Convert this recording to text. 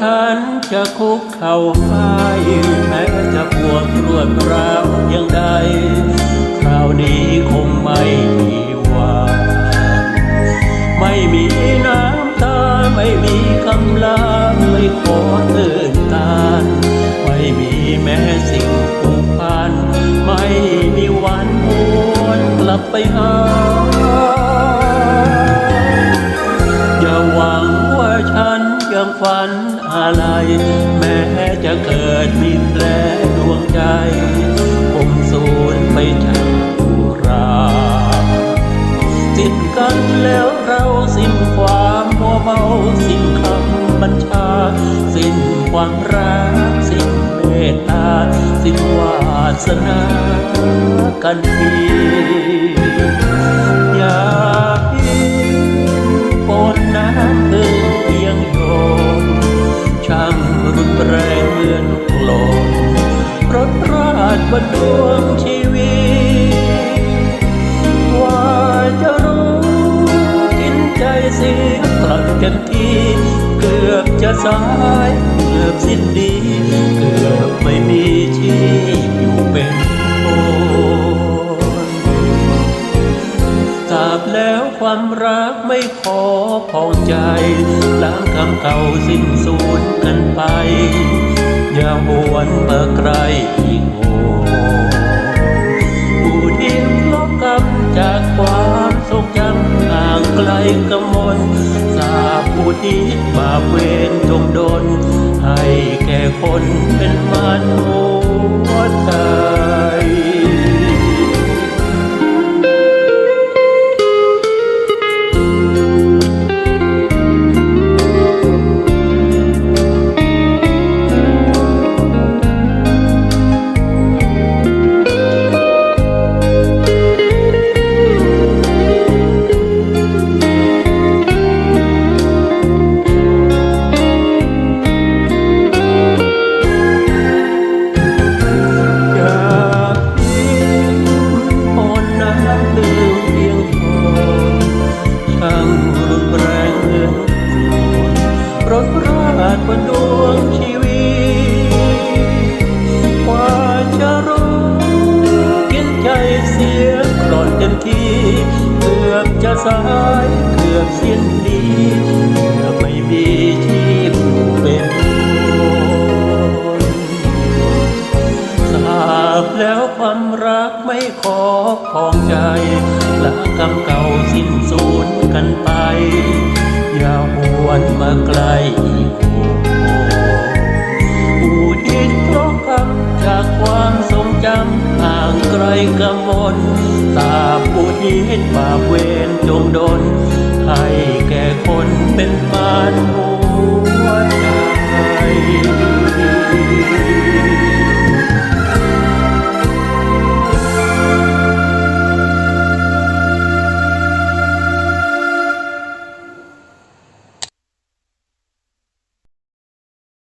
ฉันจะคุกเข่าให้แม้จะปวดรวดร้าวยังใด คราวนี้คงไม่มีหวานไม่มีน้ำตา ไม่มีคำลาไม่ขอตือนตาไม่มีแม้สิ่งผูกพันไม่มีวันหวนกลับไปหาอย่าหวังว่าฉัน ยังฝันอะไร แม้จะเกิดมีแผลดวงใจคงสูญไปจากราสิ้นกันแล้วเราสิ้นความมัวเมาสิ้นคำบัญชา สิ้นความรัก สิ้นเมตตา สิ้นวาสนากันที รถราดบนดวงชีวิตว่าจะรู้กินใจเสียกลับเต็มที่เกือบจะสายเกือบสิ้นดีเกือบไม่มีชีพอยู่เป็นคนทราบแล้วความรักไม่ขอพองใจล้างคำเก่าสิ้นสูญกันไป อย่าหวนมาไกลอีกโหผู้ที่ลบกำจากความทรงจำห่างไกลกำมลสาผู้ที่บาปเวรจงโดนให้แก่คนเป็นมันหัว สายเกือบสิ้นดีเกือไม่มีที่อยู่เป็นคนทราบแล้วความรักไม่ขอของใจละกำเก่าสิ้นสูญกันไป อย่าหวนมาไกล บาปเวรจงโดนให้แก่คนเป็นปานหัวใจ